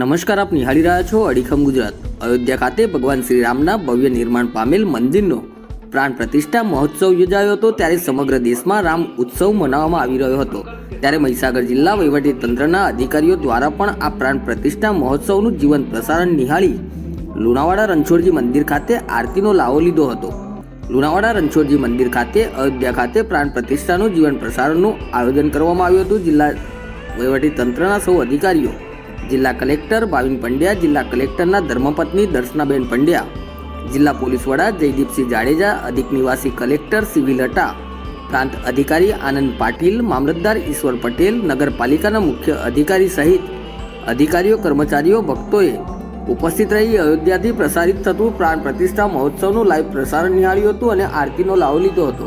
નમસ્કાર, આપ નિહાળી રહ્યા છો અડીખમ ગુજરાત. અયોધ્યા ખાતે ભગવાન શ્રી રામના ભવ્ય નિર્માણ પામેલ મંદિરનો પ્રાણ પ્રતિષ્ઠા મહોત્સવ યોજાયો હતો ત્યારે સમગ્ર દેશમાં રામ ઉત્સવ મનાવવામાં આવી રહ્યો હતો. ત્યારે મહીસાગર જિલ્લા વહીવટી તંત્રના અધિકારીઓ દ્વારા પણ આ પ્રાણ પ્રતિષ્ઠા મહોત્સવનું જીવંત પ્રસારણ નિહાળી લુણાવાડા રણછોડજી મંદિર ખાતે આરતીનો લાવો લીધો હતો. લુણાવાડા રણછોડજી મંદિર ખાતે અયોધ્યા ખાતે પ્રાણ પ્રતિષ્ઠાનું જીવન પ્રસારણનું આયોજન કરવામાં આવ્યું હતું. જિલ્લા વહીવટી તંત્રના સૌ અધિકારીઓ જિલ્લા કલેક્ટર ભાવિન પંડ્યા, જિલ્લા કલેક્ટરના ધર્મપત્ની દર્શનાબેન પંડ્યા, જિલ્લા પોલીસ વડા જયદીપસિંહ જાડેજા, અધિક નિવાસી કલેક્ટર સિવિલ હટા, પ્રાંત અધિકારી આનંદ પાટીલ, મામલતદાર ઈશ્વર પટેલ, નગરપાલિકાના મુખ્ય અધિકારી સહિત અધિકારીઓ, કર્મચારીઓ, ભક્તોએ ઉપસ્થિત રહી અયોધ્યાથી પ્રસારિત થતું પ્રાણ પ્રતિષ્ઠા મહોત્સવનું લાઈવ પ્રસારણ નિહાળ્યું હતું અને આરતીનો લાવો લીધો હતો.